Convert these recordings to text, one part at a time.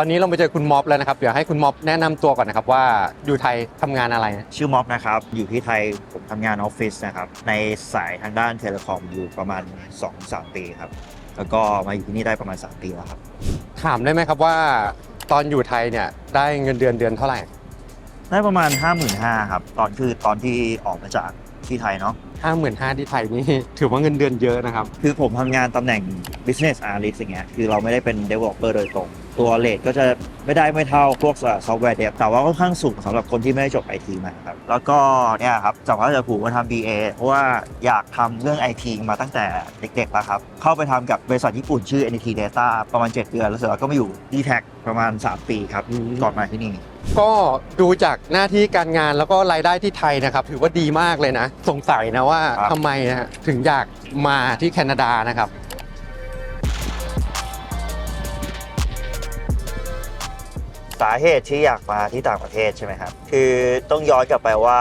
ตอนนี้เราไปเจอคุณม็อบแล้วนะครับเดี๋ยวให้คุณม็อบแนะนำตัวก่อนนะครับว่าอยู่ไทยทำงานอะไรนะชื่อม็อบนะครับ อยู่ที่ไทยผมทำงานออฟฟิศนะครับ ในสายทางด้านเทเลคอมอยู่ประมาณ 2-3 ปีครับ แล้วก็มาอยู่ที่นี่ได้ประมาณ 3 ปีแล้วครับ ถามได้ไหมครับว่า ตอนอยู่ไทยเนี่ยได้เงินเดือนเดือนเท่าไหร่ ได้ประมาณ 55,000ครับ ตอนคือตอนที่ออกมาจาก ที่ไทยเนาะห้าหมื่นห้าที่ไทยนี่ถือว่าเงินเดือนเยอะนะครับ คือผมทำงานตำแหน่ง business analyst อย่างเงี้ยคือเราไม่ได้เป็น developer โดยตรง ตัวเลทก็จะไม่ได้ไม่เท่าพวกซอฟต์แวร์เดฟแต่ว่าค่อนข้างสูงสำหรับคนที่ไม่ได้จบ IT มาครับ แล้วก็เนี่ยครับจากว่าจะผูกมาทำ BA เพราะว่าอยากทำเรื่อง IT มาตั้งแต่เด็กๆแล้วครับ เข้าไปทำกับบริษัทญี่ปุ่นชื่อ NTT Data ประมาณ 7 เดือน แล้วเสร็จแล้วก็มาอยู่ d t a c ประมาณ 3 ปีครับอืมก่อนมาที่นี่ ก็ดูจากหน้าที่การงานแล้วก็รายได้ที่ไทยนะครับ ถือว่าดีมากเลยนะ สงสัยนะว่าครับทำไมนะฮะถึงอยากมาที่แคนาดานะครับ สาเหตุที่อยากมาที่ต่างประเทศใช่ไหมครับ คือต้องย้อนกลับไปว่า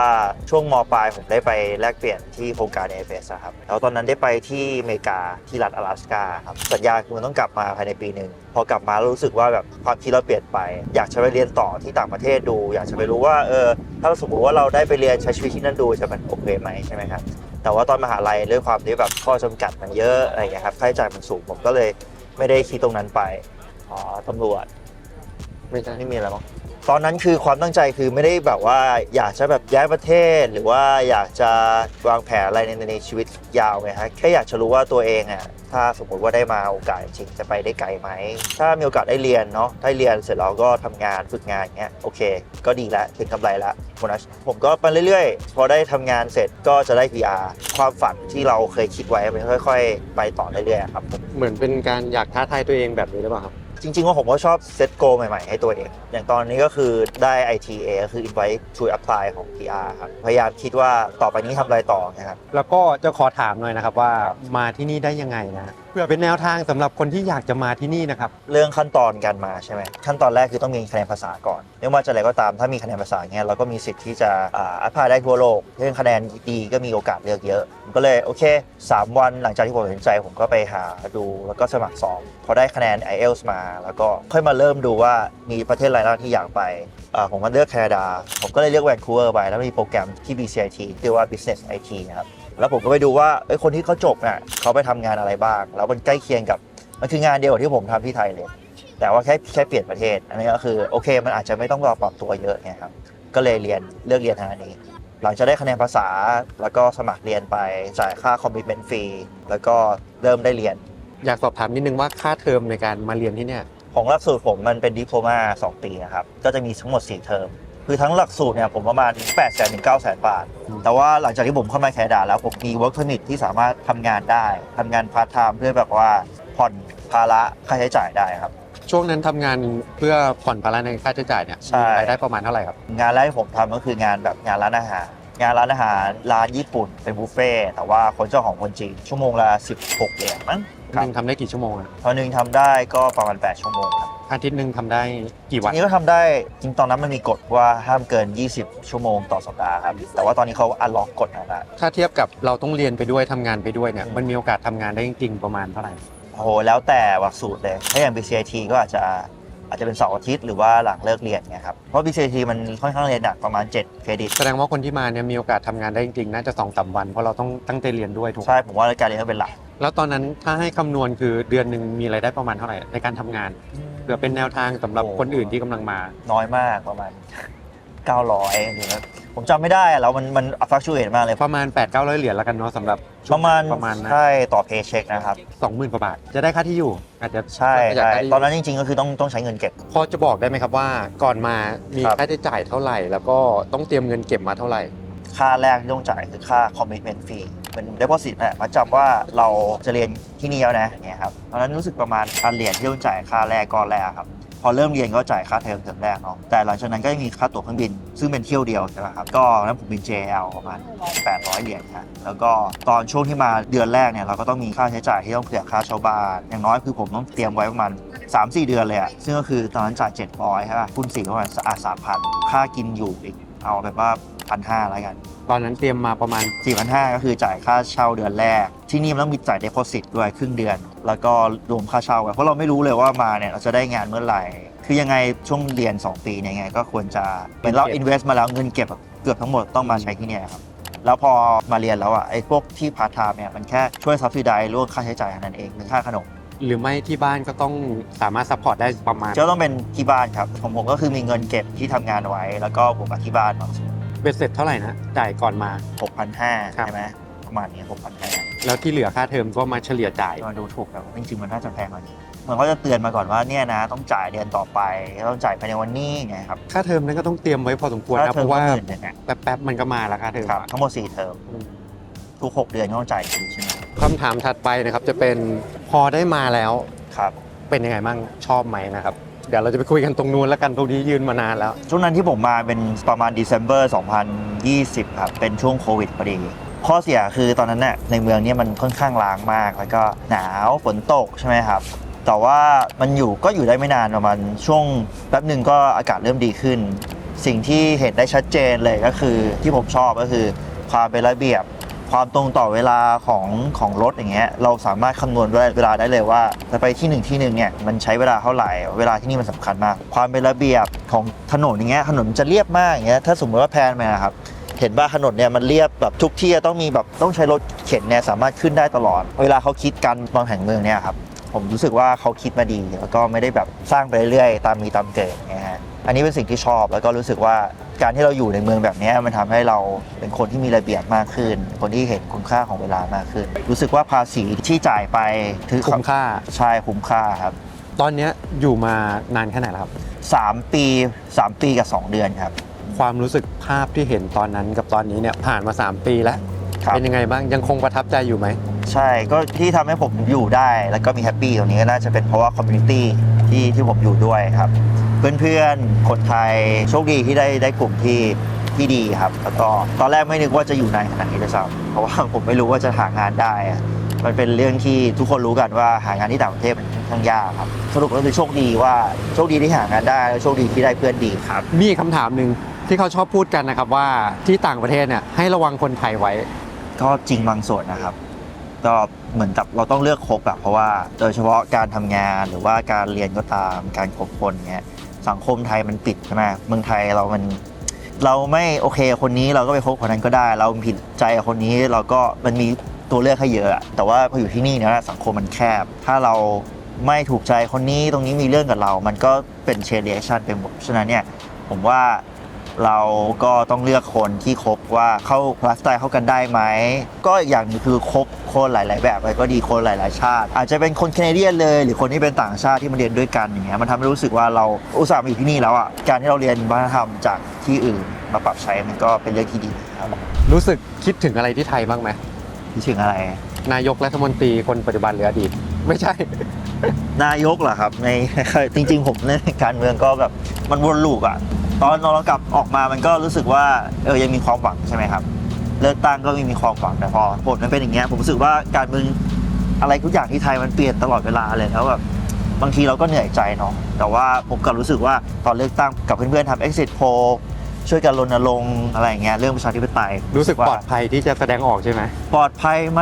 ช่วงมปลายผมได้ไปแลกเปลี่ยนที่โครงการเอเฟสครับ แล้วตอนนั้นได้ไปที่อเมริกาที่รัฐ阿拉สกาครับ สัญญาคือมันต้องกลับมาภายในปีหนึ่ง พอกลับมารู้สึกว่าแบบความคิดเราเปลี่ยนไป อยากจะไปเรียนต่อที่ต่างประเทศดู อยากจะไปรู้ว่าเออถ้าสมมติว่าเราได้ไปเรียนใช้ชีวิตที่นั่นดูจะมันโอเคไหมใช่ไหมครับ แต่ว่าตอนมหาลัยด้วยความที่แบบข้อจำกัดมันเยอะอะไรอย่างเงี้ยครับค่าใช้จ่ายมันสูงผมก็เลยไม่ได้คิดตรงนั้นไปอ๋อตำรวจ ไม่ใช่ไม่มีอะไรมั้งตอนนั้นคือความตั้งใจคือไม่ได้แบบว่าอยากจะแบบย้ายประเทศ หรือว่าอยากจะวางแผนอะไรในในชีวิตยาวไงฮะแค่อยากจะรู้ว่าตัวเองอะถ้าสมมติว่าได้มาโอกาสจริงจะไปได้ไกลไหม ถ้ามีโอกาสได้เรียนเนาะได้เรียนเสร็จแล้วก็ทำงานฝึกงานอย่างเงี้ยโอเค ก็ดีล้วถึงกำไรล้วโบนัสผมก็ไปเรื่อยๆ พอได้ทำงานเสร็จก็จะได้ PR ความฝันที่เราเคยคิดไว้มันค่อย ๆ ไปต่อเรื่อยๆครับ เหมือนเป็นการอยากท้าทายตัวเองแบบนี้หรือเปล่าครับ จริงๆว่าผมก็ชอบเซตโกใหม่ๆ ให้ตัวเอง อย่างตอนนี้ก็คือได้ ITA ก็คือ Invite to Apply ของ PR ครับ พยายามคิดว่าต่อไปนี้ทำอะไรต่อนะครับ แล้วก็จะขอถามหน่อยนะครับว่ามาที่นี่ได้ยังไงนะ เพื่อเป็นแนวทางสำหรับคนที่อยากจะมาที่นี่นะครับ เรื่องขั้นตอนการมาใช่ไหมขั้นตอนแรกคือต้องมีคะแนนภาษาก่อนไม่ว่าจะอะไรก็ตามถ้ามีคะแนนภาษาเงี้ยเราก็มีสิทธิ์ที่จะอ่าอัพพลายได้ทั่วโลก เรื่องคะแนนดีก็มีโอกาสเลือกเยอะผมก็เลยโอเค 3 วันหลังจากที่ผมตัดสินใจ ผมก็ไปหาดูแล้วก็สมัครสอบพอได้คะแนน IELTS มา แล้วก็ค่อยมาเริ่มดูว่ามีประเทศอะไรบ้างที่อยากไปอ่าผมมาเลือกแคนาดา ผมก็เลยเลือกแวนคูเวอร์ไปแล้วมีโปรแกรมที่ BCIT ชื่อว่า Business IT นะครับ แล้วผมก็ไปดูว่าเอ้ยคนที่เขาจบเนี่ยเขาไปทำงานอะไรบ้าง แล้วมันใกล้เคียงกับมันคืองานเดียวกับที่ผมทำที่ไทยเลย แต่ว่าแค่แค่เปลี่ยนประเทศ อันนี้ก็คือโอเค มันอาจจะไม่ต้องรอปรับตัวเยอะไงครับ ก็เลยเรียนเลือกเรียนทางนี้ หลังจากได้คะแนนภาษาแล้วก็สมัครเรียนไปจ่ายค่าคอมมิชเมนต์ฟรีแล้วก็เริ่มได้เรียน อยากสอบถามนิดนึงว่าค่าเทอมในการมาเรียนที่เนี่ย ของหลักสูตรผมมันเป็นดิโพมา2ปีนะครับ ก็จะมีทั้งหมด 4 เทอม คือทั้งหลักสูตรเนี่ยผมประมาณ8 0 0 0 0ถึง9 0 0 0 0บาท แต่ว่าหลังจากที่ผมเข้ามาแคนาดาแล้วผมมี work permit ที่สามารถทำงานได้ทำงานพาร์ทไทม์เพื่อแบบว่าผ่อนภาระค่าใช้จ่ายได้ครับช่วงนั้นทำงานเพื่อผ่อนภาระในค่าใช้จ่ายเนี่ยใช่มีรายได้ประมาณเท่าไหร่ครับ งานแรกที่ผมทำก็คืองานแบบงานร้านอาหาร งานร้านอาหารร้านญี่ปุ่นเป็นบุฟเฟ่ต์แต่ว่าคนเจ้าของคนจีนชั่วโมงละ 16เหรียญมั้งคหรับนึ่งทำได้กี่ชั่วโมงอะตอนหนึงทำได้ก็ประมาณ 8 ชั่วโมงครับ อาทิตย์หนึ่งทำได้กี่วันทีนี้ก็ทำได้จริงตอนนั้นมันมีกฎว่าห้ามเกิน 20 ชั่วโมงต่อสัปดาห์ครับ แต่ว่าตอนนี้เขาอันล็อกกฎนะถ้าเทียบกับเราต้องเรียนไปด้วยทำงานไปด้วยเนี่ยอืม มันมีโอกาสทำงานได้จริงๆประมาณเท่าไหร่ โอ้โหแล้วแต่หลักสูตรเลย ถ้าอย่าง BCIT ก็อาจจะอาจจะเป็นเสาร์อาทิตย์หรือว่าหลังเลิกเรียนเนี่ยครับ เพราะ BCIT มันค่อนข้างเรียนหนักประมาณ 7 เครดิต แสดงว่าคนที่มาเนี่ยมีโอกาสทำงานได้จริงๆน่าจะสองสามวันเพราะเราต้องตั้งใจเรียนด้วยถูกไหมใช่ ผมว่าการเรียนก็เป็นหลักแล้วตอนนั้นถ้าให้คำนวณคือเดือนหนึ่งมีรายได้ประมาณเท่าไหร่ในการทำงานเพื่อเป็นแนวทางสำหรับโอ้คนอื่นที่กำลังมา น้อยมากประมาณ 900หรือว่าผมจำไม่ได้อะแล้วมันมันฟักชูเอตมากเลยประมาณ 8 9 0 0 เหรียญแล้วกันเนาะสำหรับช่ปวงระมาณประมาณนะใช่ต่อเพย์เช็คนะครับ สองหมื่นกว่าบาท จะได้ค่าที่อยู่ อาจจะใช่อยากใช่ได้ที่ตอนนั้นจริง ๆ ก็คือต้องต้องใช้เงินเก็บ พอจะบอกได้ไหมครับว่าก่อนมามีครับ ค่าใช้จ่ายเท่าไหร่ แล้วก็ต้องเตรียมเงินเก็บมาเท่าไหร่ ค่าแรกที่ต้องจ่ายคือค่า commitment fee เป็น deposit นะมาจำว่าเราจะเรียนที่นี่แล้วนะเนี่ยครับตอนนั้นรู้สึกประมาณพันเหรียญที่ต้องจ่ายค่าแรกก้อนแรกครับพอเริ่มเรียนก็จ่ายค่าเทอมเทอมแรกเนาะแต่หลังจากนั้นก็จะมีค่าตั๋วเครื่องบิน ซึ่งเป็นเที่ยวเดียวใช่ไหมครับก็นั้นผมบิน JL ประมาณ 800 เหรียญครับแล้วก็ตอนช่วงที่มาเดือนแรกเนี่ยเราก็ต้องมีค่าใช้จ่ายที่ต้องเผื่อค่าเช่าบ้านอย่างน้อยคือผมต้องเตรียมไว้ประมาณ3-4 เดือนเลยอะซึ่งก็คือตอนนั้นจ่าย 700ใช่ป่ะคุณสี่ประมาณสะอะ3,000ค่ากินอยู่อีกเอาแบบว่าพันห้าแล้วกัน ตอนนั้นเตรียมมาประมาณ 4,500ก็คือจ่ายค่าเช่าเดือนแรก ที่นี่มันต้องมีจ่ายเด p o s i t ด้วยครึ่งเดือน แล้วก็รวมค่าเช่าไว้เพราะเราไม่รู้เลยว่ามาเนี่ยเราจะได้งานเมื่อไหร่ คือยังไงช่วงเรียน 2 ปีเนี่ยยังไงก็ควรจะเหมือนเราเก็บ invest มาแล้วเงินเก็บเกือบทั้งหมดต้องมาใช้ที่เนี่ยครับแล้วพอมาเรียนแล้วอะไอ้พวกที่พาร์ทไทม์เนี่ยมันแค่ช่วย subsidize ร่วมค่าใช้จ่ายเท่านั้นเองหรือค่าขนมหรือไม่ที่บ้านก็ต้องสามารถซัพพอร์ตได้ประมาณจะต้องเป็นที่บ้านครับของผมก็คือมีเงินเก็บที่ทำงานไว้ แล้วก็บวกกับที่บ้านบางส่วนเบ็ดเสร็จเท่าไหร่นะจ่ายก่อนมา 6,500ครับ ใช่ไหมประมาณนี้6,500แล้วที่เหลือค่าเทอมก็มาเฉลี่ยจ่าย มาดูถูกแต่ว่าจริงๆมันน่าจะแพงกว่านี้เหมือนเขาจะเตือนมาก่อนว่าเนี่ยนะต้องจ่ายเดือนต่อไปต้องจ่ายภายในวันนี้ไงครับค่าเทอมนั้นก็ต้องเตรียมไว้พอสมควรถ้านะเทเพอมราะก็ว่าหมื่นหนึ่งอะแป๊บๆมันก็มาแล้วค่าเทอมครับอะทั้งหมด4เทอมอืมทุก 6 เดือนก็ต้องจ่ายทีใช่ไหมคำถามถัดไปนะครับจะเป็นพอได้มาแล้วครับ เป็นยังไงบ้างชอบไหมนะครับ เดี๋ยวเราจะไปคุยกันตรงนู้นแล้วกันตรงนี้ยืนมานานแล้ว ช่วงนั้นที่ผมมาเป็นประมาณ December 2020 ครับ เป็นช่วงโควิดพอดี ข้อเสียคือตอนนั้นเนี่ยในเมืองเนี่ยมันค่อนข้างล้างมาก แล้วก็หนาวฝนตกใช่ไหมครับ แต่ว่ามันอยู่ก็อยู่ได้ไม่นานประมาณช่วงแป๊บหนึ่งก็อากาศเริ่มดีขึ้น สิ่งที่เห็นได้ชัดเจนเลยก็คือที่ผมชอบก็คือความเป็นระเบียบ ความตรงต่อเวลาของของรถอย่างเงี้ยเราสามารถคำนวณเวลาได้เลยว่าจะไปที่หนึ่งที่หนึ่งเนี่ยมันใช้เวลาเท่าไหร่ เวลาที่นี่มันสำคัญมาก ความเป็นระเบียบของถนนอย่างเงี้ยถนนจะเรียบมากอย่างเงี้ยถ้าสมมติว่าแพลนมาครับเห็นว่าถนนเนี่ยมันเรียบแบบทุกที่จะต้องมีแบบต้องใช้รถเข็นเนี่ยสามารถขึ้นได้ตลอด เวลาเขาคิดการวางแผนเมืองเนี่ยครับผมรู้สึกว่าเขาคิดมาดีแล้วก็ไม่ได้แบบสร้างไปเรื่อยๆตามมีตามเกิดเนะฮะ อันนี้เป็นสิ่งที่ชอบแล้วก็รู้สึกว่าการที่เราอยู่ในเมืองแบบเนี้ยมันทำให้เราเป็นคนที่มีระเบียบมากขึ้น คนที่เห็นคุณค่าของเวลามากขึ้น รู้สึกว่าภาษีที่จ่ายไปถือคุ้มค่าใช่คุ้มค่าครับ ตอนเนี้ยอยู่มานานแค่ไหนแล้วครับสามปีสามปีกับสองเดือนครับ ความรู้สึกภาพที่เห็นตอนนั้นกับตอนนี้เนี่ยผ่านมา 3 ปีแล้วครับเป็นยังไงบ้างยังคงประทับใจอยู่ไหมใช่ก็ที่ทำให้ผมอยู่ได้แล้วก็มีแฮปปี้ตรงนี้ก็น่าจะเป็นเพราะว่าคอมมูนิตี้ที่ที่ผมอยู่ด้วยครับ เพื่อนๆ คนไทยโชคดีที่ได้ได้กลุ่มที่ที่ดีครับ แล้วก็ตอนแรกไม่นึกว่าจะอยู่นานขนาดนี้ด้วยซ้ำเพราะว่าผมไม่รู้ว่าจะหางานได้อะมันเป็นเรื่องที่ทุกคนรู้กันว่าหางานที่ต่างประเทศมันค่อนข้างยากครับสรุปก็คือโชคดีว่าโชคดีที่หางานได้แล้วโชคดีที่ได้เพื่อนดีครับ มีอีกคำถามหนึ่งที่เขาชอบพูดกันนะครับว่าที่ต่างประเทศเนี่ยให้ระวังคนไทยไว้ ก็จริงบางส่วนนะครับ ก็เหมือนกับเราต้องเลือกคบอะเพราะว่าโดยเฉพาะการทำงานหรือว่าการเรียนก็ตามการคบคนเนี้ย สังคมไทยมันปิดใช่ไหมเมืองไทยเรามัน เราไม่โอเคคนนี้เราก็ไปคบคนนั้นก็ได้ เราผิดใจกับคนนี้เราก็มันมีตัวเลือกให้เยอะอะแต่ว่าพออยู่ที่นี่เนี่ยสังคมมันแคบ ถ้าเราไม่ถูกใจคนนี้ตรงนี้มีเรื่องกับเรา มันก็เป็นเชลเรียชันไปหมดฉะนั้นเนี่ยผมว่า เราก็ต้องเลือกคนที่คบว่าเข้าไลฟ์สไตล์เข้ากันได้ไหม ก็อีกอย่างหนึงคือคบคนหลาย ๆ แบบไปก็ดีคนหลาย ๆ ชาติ อาจจะเป็นคนแคนาเดียนเลย หรือคนที่เป็นต่างชาติที่มาเรียนด้วยกันอย่างเงี้ยมันทำให้รู้สึกว่าเราอุตส่าห์มาอยู่ที่นี่แล้วอะการที่เราเรียนวัฒนธรรมจากที่อื่นมาปรับใช้มันก็เป็นเรื่องที่ดีครับรู้สึกคิดถึงอะไรที่ไทยบ้างไหมคิดถึงอะไร นายกรัฐมนตรีคนปัจจุบันหรืออดีตไม่ใช่ นายกเหรอครับในจริง ๆ ผมเล่นการเมืองก็แบบมันวนลูปอะ ตอนเรากลับออกมามันก็รู้สึกว่าเออยังมีความหวังใช่ไหมครับ เลือกตั้งก็มีความหวังแต่พอผลมันเป็นอย่างเงี้ยผมรู้สึกว่าการเมืองอะไรทุกอย่างที่ไทยมันเปลี่ยนตลอดเวลาเลยแล้วแบบบางทีเราก็เหนื่อยใจเนาะแต่ว่าผมกลับรู้สึกว่าตอนเลือกตั้งกับเพื่อนๆทำ exit poll ช่วยกันรณรงค์อะไรอย่างเงี้ยเรื่องประชาธิปไตยรู้สึกว่าปลอดภัยที่จะแสดงออกใช่ไหมปลอดภัยไหม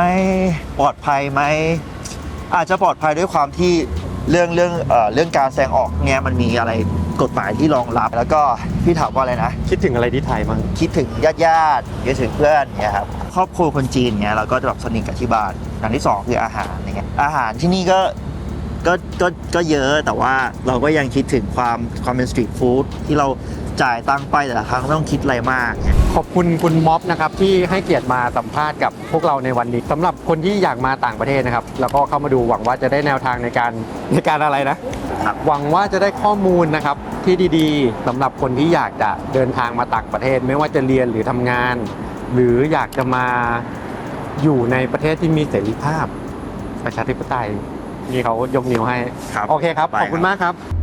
ปลอดภัยไหมอาจจะปลอดภัยด้วยความที่เรื่องเรื่องเอ่อเรื่องการแสดงออกเนี้ยมันมีอะไร กฎหมายที่รองรับ แล้วก็พี่ถามว่าอะไรนะ คิดถึงอะไรที่ไทยบ้างคิดถึงญาติญาติคิดถึงเพื่อนเนี่ยครับครอบครัวคนจีนเนี่ยเราก็จะแบบสนิทกับที่บ้านอย่างที่สองคืออาหารอย่างเงี้ยอาหารที่นี่ก็ก็ก็ก็เยอะแต่ว่าเราก็ยังคิดถึงความความเป็นสตรีทฟู้ดที่เราจ่ายตังค์ไปแต่ละครั้งไม่ต้องคิดอะไรมากเนี่ยขอบคุณคุณม็อบนะครับที่ให้เกียรติมาสัมภาษณ์กับพวกเราในวันนี้สำหรับคนที่อยากมาต่างประเทศนะครับ แล้วก็เข้ามาดูหวังว่าจะได้แนวทางในการในการอะไรนะ ครับ หวังว่าจะได้ข้อมูลนะครับที่ดีๆสำหรับคนที่อยากจะเดินทางมาต่างประเทศ ไม่ว่าจะเรียนหรือทำงาน หรืออยากจะมาอยู่ในประเทศที่มีเสรีภาพ ประชาธิปไตยนี่เขายกนิ้วให้ครับโอเคครับ ไปขอบคุณมากครับ